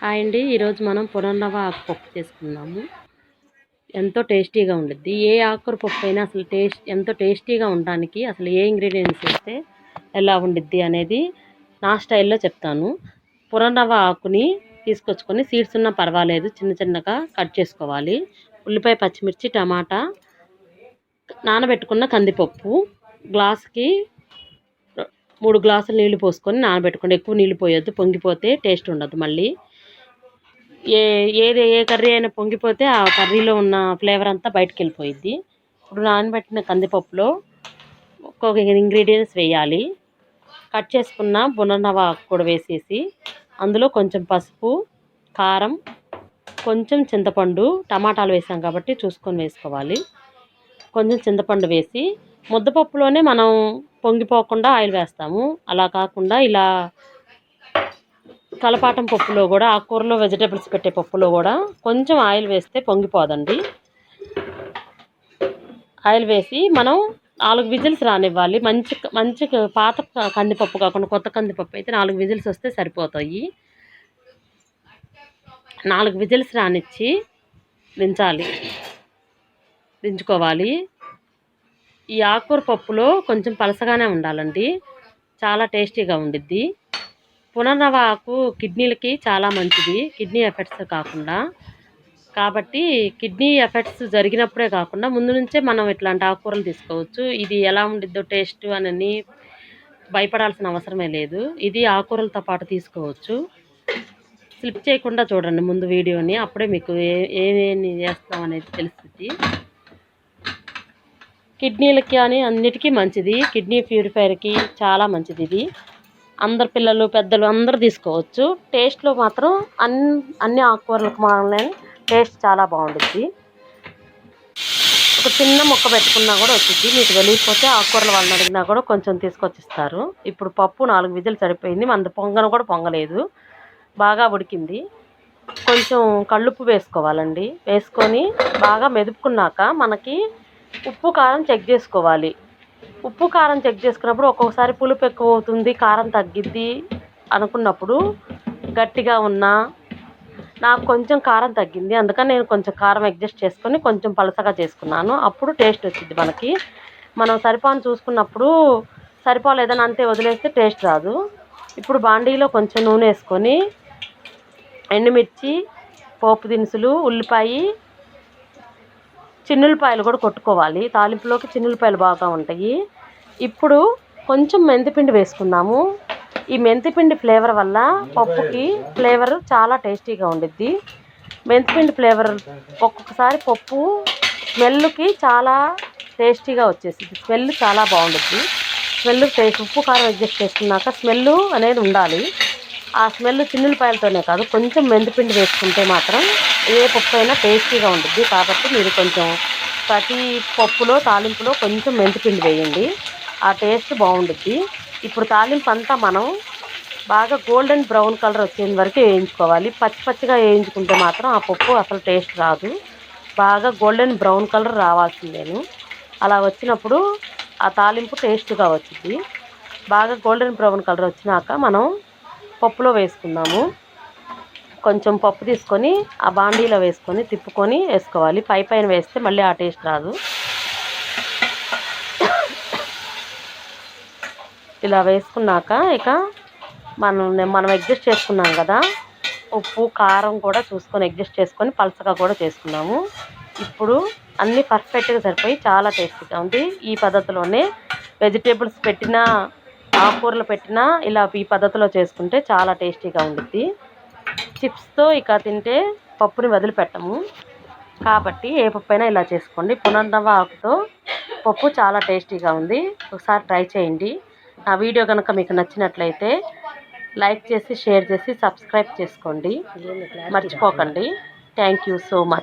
Hi అండి. ఈరోజు మనం పునర్నవ ఆకుపప్పు చేసుకున్నాము ఎంతో టేస్టీగా ఉండుద్ది. ఏ ఆకుకూర పప్పు అయినా అసలు టేస్ట్ ఎంతో టేస్టీగా ఉండడానికి అసలు ఏ ఇంగ్రీడియంట్స్ వేస్తే ఎలా ఉండిద్ది అనేది నా స్టైల్లో చెప్తాను. పునర్నవ ఆకుని తీసుకొచ్చుకొని సీడ్స్ ఉన్నా పర్వాలేదు చిన్న చిన్నగా కట్ చేసుకోవాలి. ఉల్లిపాయ పచ్చిమిర్చి టమాటా నానబెట్టుకున్న కందిపప్పు గ్లాస్కి మూడు గ్లాసులు నీళ్ళు పోసుకొని నానబెట్టుకోండి. ఎక్కువ నీళ్ళు పోయొద్దు పొంగిపోతే టేస్ట్ ఉండదు మళ్ళీ. ఏ ఏది ఏ కర్రీ అయినా పొంగిపోతే ఆ కర్రీలో ఉన్న ఫ్లేవర్ అంతా బయటకు వెళ్ళిపోయిద్ది ఇప్పుడు నానబెట్టిన కందిపప్పులో ఒక్కొక్క ఇంగ్రీడియంట్స్ వేయాలి. కట్ చేసుకున్న బునన్నవ కూడా వేసేసి అందులో కొంచెం పసుపు కారం కొంచెం చింతపండు టమాటాలు వేసాం కాబట్టి చూసుకొని వేసుకోవాలి. కొంచెం చింతపండు వేసి ముద్దపప్పులోనే మనం పొంగిపోకుండా ఆయిల్ వేస్తాము. అలా కాకుండా ఇలా కలపాటం పప్పులో కూడా ఆకుకూరలో వెజిటేబుల్స్ పెట్టే పప్పులో కూడా కొంచెం ఆయిల్ వేస్తే పొంగిపోదండి. ఆయిల్ వేసి మనం నాలుగు విజిల్స్ రానివ్వాలి. మంచి మంచి పాత కందిపప్పు కాకుండా కొత్త కందిపప్పు అయితే నాలుగు విజిల్స్ వస్తే సరిపోతాయి. నాలుగు విజిల్స్ రానిచ్చి దించాలి. దించుకోవాలి. ఈ ఆకుకూర పప్పులో కొంచెం పలసగానే ఉండాలండి. చాలా టేస్టీగా ఉండిద్ది. పునర్నవ ఆకు కిడ్నీలకి చాలా మంచిది. కిడ్నీ ఎఫెక్ట్స్ కాకుండా. కాబట్టి కిడ్నీ ఎఫెక్ట్స్ జరిగినప్పుడే కాకుండా ముందు నుంచే మనం ఇట్లాంటి ఆకుకూరలు తీసుకోవచ్చు. ఇది ఎలా ఉండిద్దో టేస్ట్ అని భయపడాల్సిన అవసరమే లేదు. ఇది ఆకుకూరలతో పాటు తీసుకోవచ్చు. స్లిప్ చేయకుండా చూడండి ముందు వీడియోని. అప్పుడే మీకు ఏ ఏమేమి చేస్తాం అనేది తెలుస్తుంది. కిడ్నీలకి అని అన్నిటికీ మంచిది. కిడ్నీ ప్యూరిఫైర్కి చాలా మంచిది ఇది. అందరు పిల్లలు పెద్దలు అందరూ తీసుకోవచ్చు. టేస్ట్లో మాత్రం అన్ని అన్ని ఆకుకూరలకు మాత్రమే టేస్ట్ చాలా బాగుంటుంది ఒక చిన్న మొక్క పెట్టుకున్నా కూడా వచ్చింది మీకు తెలియకపోతే ఆకుకూరలు వాళ్ళని అడిగినా కూడా కొంచెం తీసుకొచ్చి ఇస్తారు ఇప్పుడు పప్పు నాలుగు విజులు సరిపోయింది. మన పొంగను కూడా పొంగలేదు. బాగా ఉడికింది. కొంచెం కళ్ళుప్పు వేసుకోవాలండి. వేసుకొని బాగా మెదుపుకున్నాక మనకి ఉప్పు కారం చెక్ చేసుకోవాలి. ఉప్పు కారం చెక్ చేసుకున్నప్పుడు ఒక్కొక్కసారి పులుపు ఎక్కువ అవుతుంది కారం తగ్గిద్ది అనుకున్నప్పుడు గట్టిగా ఉన్నా నాకు కొంచెం కారం తగ్గింది అందుకని నేను కొంచెం కారం అడ్జస్ట్ చేసుకొని కొంచెం పలసగా చేసుకున్నాను. అప్పుడు టేస్ట్ వచ్చింది మనకి. మనం సరిపాను చూసుకున్నప్పుడు సరిపోలేదని అంతే వదిలేస్తే టేస్ట్ రాదు. ఇప్పుడు బాండీలో కొంచెం నూనె వేసుకొని ఎండుమిర్చి పోపు దినుసులు ఉల్లిపాయ చిన్నులపాయలు కూడా కొట్టుకోవాలి. తాలింపులోకి చిన్నులపాయలు బాగా ఉంటాయి. ఇప్పుడు కొంచెం మెంతిపిండి వేసుకుందాము. ఈ మెంతిపిండి ఫ్లేవర్ వల్ల పప్పుకి ఫ్లేవర్ చాలా టేస్టీగా ఉండిద్ది. మెంతిపిండి ఫ్లేవర్ ఒక్కొక్కసారి పప్పు స్మెల్కి చాలా టేస్టీగా వచ్చేసింది స్మెల్ చాలా బాగుంటుంది స్మెల్ టేస్ట్ ఉప్పు కారం అడ్జస్ట్ చేసుకున్నాక స్మెల్ అనేది ఉండాలి. ఆ స్మెల్ చిన్నులపాయలతోనే కాదు కొంచెం మెంతిపిండి వేసుకుంటే మాత్రం ఏ పప్పు అయినా టేస్టీగా ఉంటుంది కాబట్టి మీరు కొంచెం ప్రతి పప్పులో తాలింపులో కొంచెం మెంతిపిండి వేయండి. ఆ టేస్ట్ బాగుండుద్ది. ఇప్పుడు తాలింపు అంతా మనం బాగా గోల్డెన్ బ్రౌన్ కలర్ వచ్చేంత వరకు వేయించుకోవాలి. పచ్చి పచ్చిగా వేయించుకుంటే మాత్రం ఆ పప్పు అసలు టేస్ట్ రాదు. బాగా గోల్డెన్ బ్రౌన్ కలర్ రావాల్సిందేను అలా వచ్చినప్పుడు ఆ తాలింపు టేస్ట్గా వచ్చింది బాగా గోల్డెన్ బ్రౌన్ కలర్ వచ్చినాక మనం పప్పులో వేసుకుందాము. కొంచెం పప్పు తీసుకొని ఆ బాండీలో వేసుకొని తిప్పుకొని వేసుకోవాలి. పై పైన వేస్తే మళ్ళీ ఆ టేస్ట్ రాదు. ఇలా వేసుకున్నాక ఇక మనం మనం అడ్జస్ట్ చేసుకున్నాం కదా. ఉప్పు కారం కూడా చూసుకొని అడ్జస్ట్ చేసుకొని పలసగా కూడా చేసుకున్నాము. ఇప్పుడు అన్నీ పర్ఫెక్ట్గా సరిపోయి చాలా టేస్టీగా ఉంది. ఈ పద్ధతిలోనే వెజిటేబుల్స్ పెట్టినా ఆకుకూరలు పెట్టినా ఇలా ఈ పద్ధతిలో చేసుకుంటే చాలా టేస్టీగా ఉండిద్ది. చిప్స్తో ఇక తింటే పప్పుని వదిలిపెట్టము. కాబట్టి ఏ పప్పు అయినా ఇలా చేసుకోండి. పునర్నవ ఆకుతో పప్పు చాలా టేస్టీగా ఉంది. ఒకసారి ట్రై చేయండి. నా వీడియో కనుక మీకు నచ్చినట్లయితే లైక్ చేసి షేర్ చేసి సబ్స్క్రైబ్ చేసుకోండి. మర్చిపోకండి. Thank you so much.